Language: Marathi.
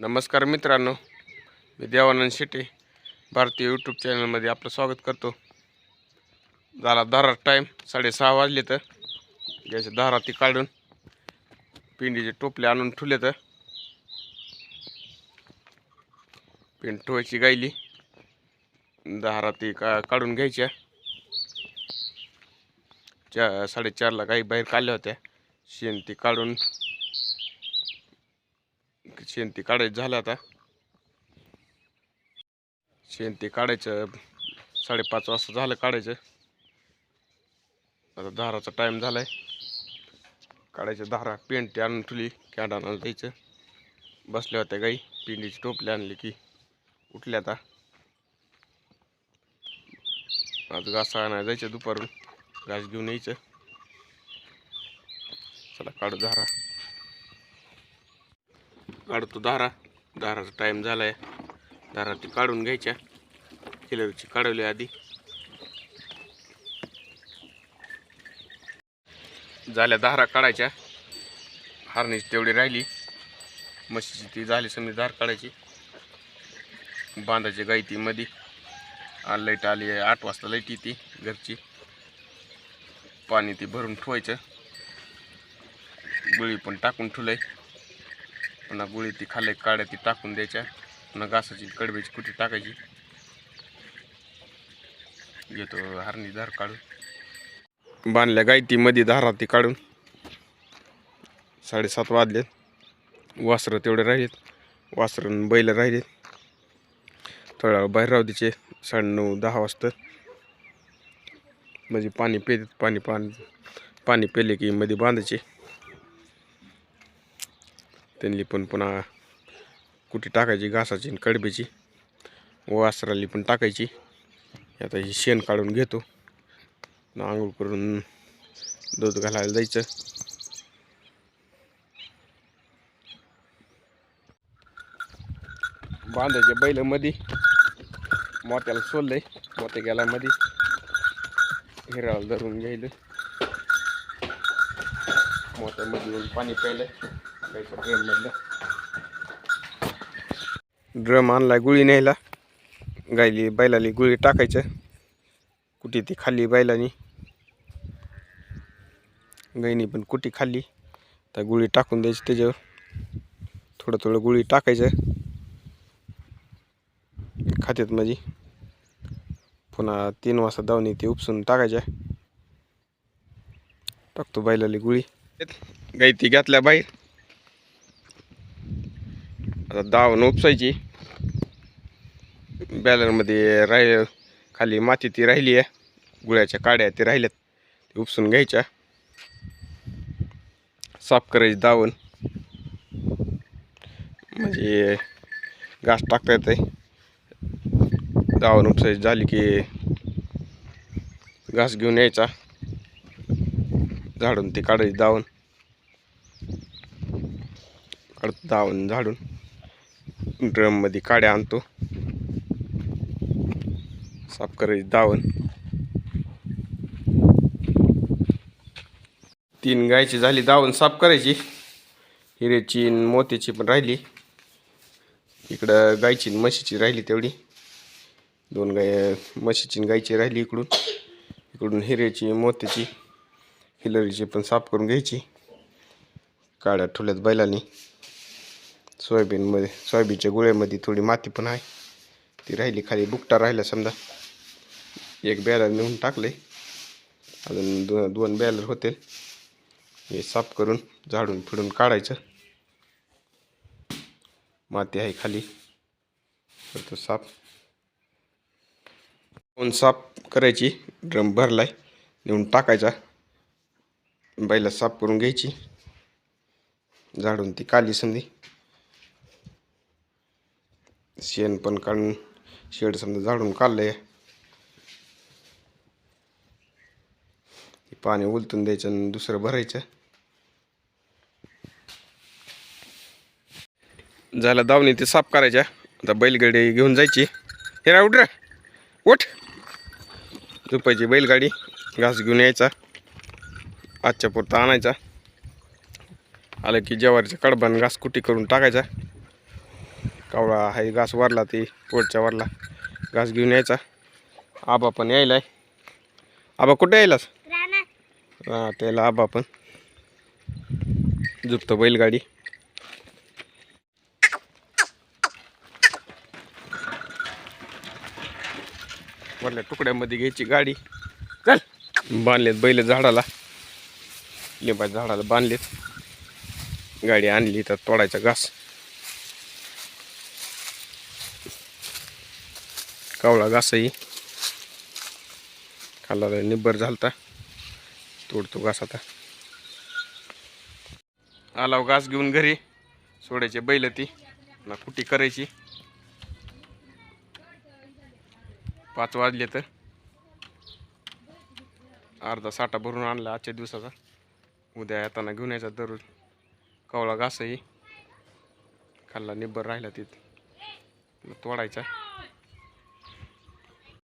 नमस्कार मित्रांनो मी देवानंद शेटे भारतीय यूट्यूब चॅनलमध्ये आपलं स्वागत करतो. झाला दारात टाईम साडेसहा वाजले तर. याच्या दाराती काढून पिंडीचे टोपले आणून ठेवले तर पिंड ठेवायची गायली. दाराती का काढून घ्यायच्या. चा साडेचारला गाई बाहेर काढल्या होत्या. शेण ती काढून शेण ती काढायचं झालं आता. शेण काढायचं साडेपाच वाजता झालं काढायचं. आता धाराचा टाईम झालाय. काढायचं धारा पेंटी आणून ठेवली कॅड आणायला द्यायचं. बसल्या होत्या गाई पिंडीची टोपली आणली की उठल्या आता. आज घास आणायला जायचं दुपारून घास घेऊन यायचं. चला काढू धारा. काढतो दारा. दाराचा टाईम झाला आहे दारा ती काढून घ्यायच्या. किलरची काढवली आधी. झाल्या दारा काढायच्या. हारण्याची तेवढी राहिली. म्हशीची ती झाली समजा धार काढायची. बांधायची गाई ती मध्ये आ लाइट आली आहे. आठ वाजता लाइट येते घरची. पाणी ती भरून ठेवायचं. गुळी पण टाकून ठेवलं आहे पुन्हा गुळी ती खाल्ले काड्या ती टाकून द्यायच्या. पुन्हा घासाची कडब्याची कुठे टाकायची? घेतो हरणी धार काढून. बांधल्या गाय ती मध्ये धारा ती काढून. साडेसात वाजले वासरं तेवढे राहिलेत. वासरं बैल राहिलेत. थोड्या वेळ बाहेर राहू द्यायचे. साडेनऊ दहा वाजता. म्हणजे पाणी पेत पाणी पाणी पाणी पेले की मध्ये बांधायचे. त्यांनी पण पुन्हा कुठे टाकायची घासाची आणि कडबीची वासराली पण टाकायची. आता ही शेण काढून घेतो. आंघोळ करून दूध घालायला जायचं बांधायच्या बैलामध्ये मोत्याला सोललंय. मोत्या गेला मध्ये हिराला धरून घ्यायलं मोत्यामध्ये पाणी प्यायलं ड्रममधलं ड्रम आणलाय गुळी न्यायला. गायली बैलाली गुळी टाकायचं. कुठे ती खाल्ली बैलानी? गाईनी पण कुटी खाल्ली? तर गुळी टाकून द्यायची त्याच्यावर. थोडं थोडं गुळी टाकायचं. खात्यात माझी. पुन्हा तीन वाजता धावणे ते उपसून टाकायच्या. टाकतो बैलाली गुळी. गाई ती घातल्या बाहेर. आता दावण उपसायची. बॅलरमध्ये राहि खाली माती ती राहिली आहे. गुळ्याच्या काड्या ते राहिल्यात. ते उपसून घ्यायच्या. साफ करायची दावण. म्हणजे घास टाकता येते दावण उपसायची झाली की घास घेऊन यायचा. झाडून ती काढायची दावण. काढतो दावण झाडून. ड्रममध्ये काड्या आणतो. साफ करायची दावण. तीन गायची झाली दावण साफ करायची. हिरेची मोत्याची पण राहिली. इकडं गायची म्हशीची राहिली तेवढी. दोन गाय म्हशीची गायची राहिली इकडून. इकडून हिरेची मोत्याची हिलरीची पण साफ करून घ्यायची. काड्या ठेवल्यात बैलांनी. सोयाबीनमध्ये सोयाबीनच्या गुळ्यामध्ये थोडी माती पण आहे. ती राहिली खाली बुकटा राहिला समजा. एक बॅलर नेऊन टाकले अजून दो दोन बॅलर होते हे साफ करून झाडून फिडून काढायचं. माती आहे खाली. करतो साफ. दोन साफ करायची. ड्रम भरलाय. नेऊन टाकायचा. बैला साफ करून घ्यायची. झाडून ती काली संधी शेण पण काढून शेड समजा झाडून काढलंय पाणी उलटून द्यायचं आणि दुसरं भरायचं. झालं दावणी ते साफ करायच्या आता बैलगाडी घेऊन जायची. हे रा उठ रे उठ. झोपायची बैलगाडी घास घेऊन यायचा. आजच्या पुरता आणायचा. आलं की ज्वारीच्या कडबान घास कुटी करून टाकायचा. कावळा आहे घास वरला ते पोटच्या वरला. घास घेऊन यायचा. आबा पण यायलाय. आबा कुठे यायलास? हा त्याला आबा पण. झुपतं बैलगाडी. वरल्या तुकड्यामध्ये घ्यायची गाडी. चल. बांधलेत बैल झाडाला. लिंबाच्या झाडाला बांधलेत. गाडी आणली तर तोडायचा घास. कावळा घासही. खाल्ला निब्बर झालता. तोडतो घास आता. आलाव घास घेऊन घरी. सोडायचे बैल ती. ना कुटी करायची. पाच वाजले तर. अर्धा साठा भरून आणला आजच्या दिवसाचा. उद्या येताना घेऊन यायचा दररोज. कवळा घासही. खाल्ला निब्बर राहिला तिथं. तोडायचा.